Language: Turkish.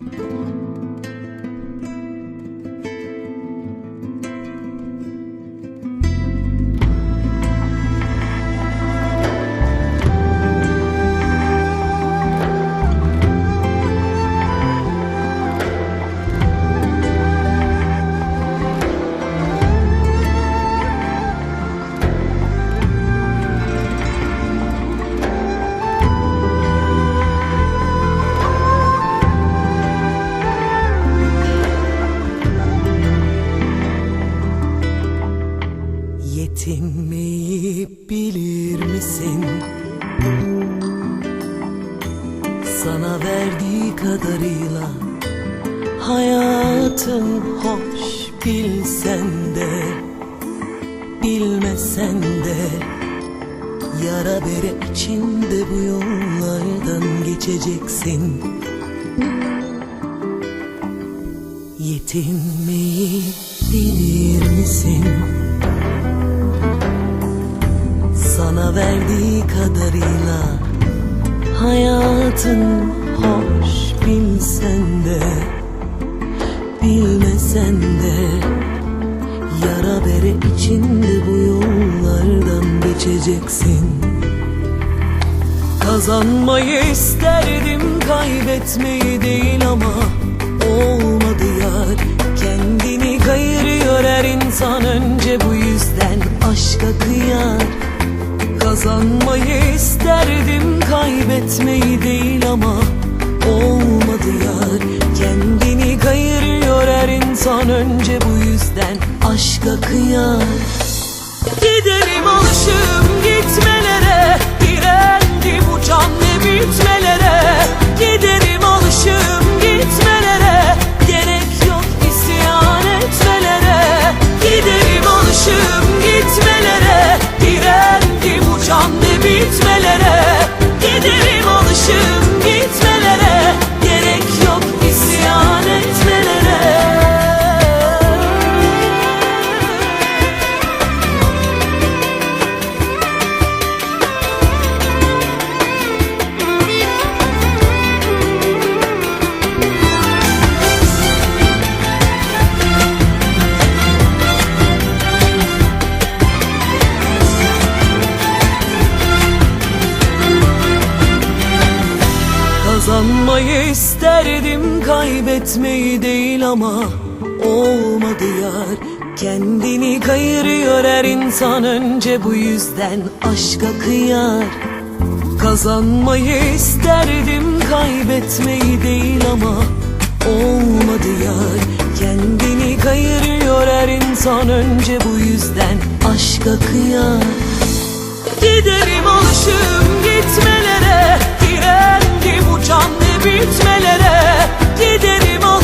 Yetinmeyi Sana verdiği kadarıyla Hayatın hoş bilsen de Bilmesen de Yara bere içinde bu yollardan geçeceksin Yetinmeyi bilir misin? Sana verdiği kadarıyla Hayatın hoş bilsen de Bilmesen de Yara bere içinde bu yollardan geçeceksin. Kazanmayı isterdim kaybetmeyi değil ama Olmadı yar. Kendini kayırıyor her insan önce bu yüzden kaybetmeyi değil ama Olmadı yar. Kendini kayırıyor her insan önce bu yüzden aşka kıyar. Giderim alışım Kazanmayı isterdim kaybetmeyi değil ama Olmadı yar. Kendini kayırıyor her insan önce bu yüzden aşka kıyar. Kazanmayı isterdim kaybetmeyi değil ama Olmadı yar. Kendini kayırıyor her insan önce bu yüzden aşka kıyar. Giderim alışım bitmelere giderim o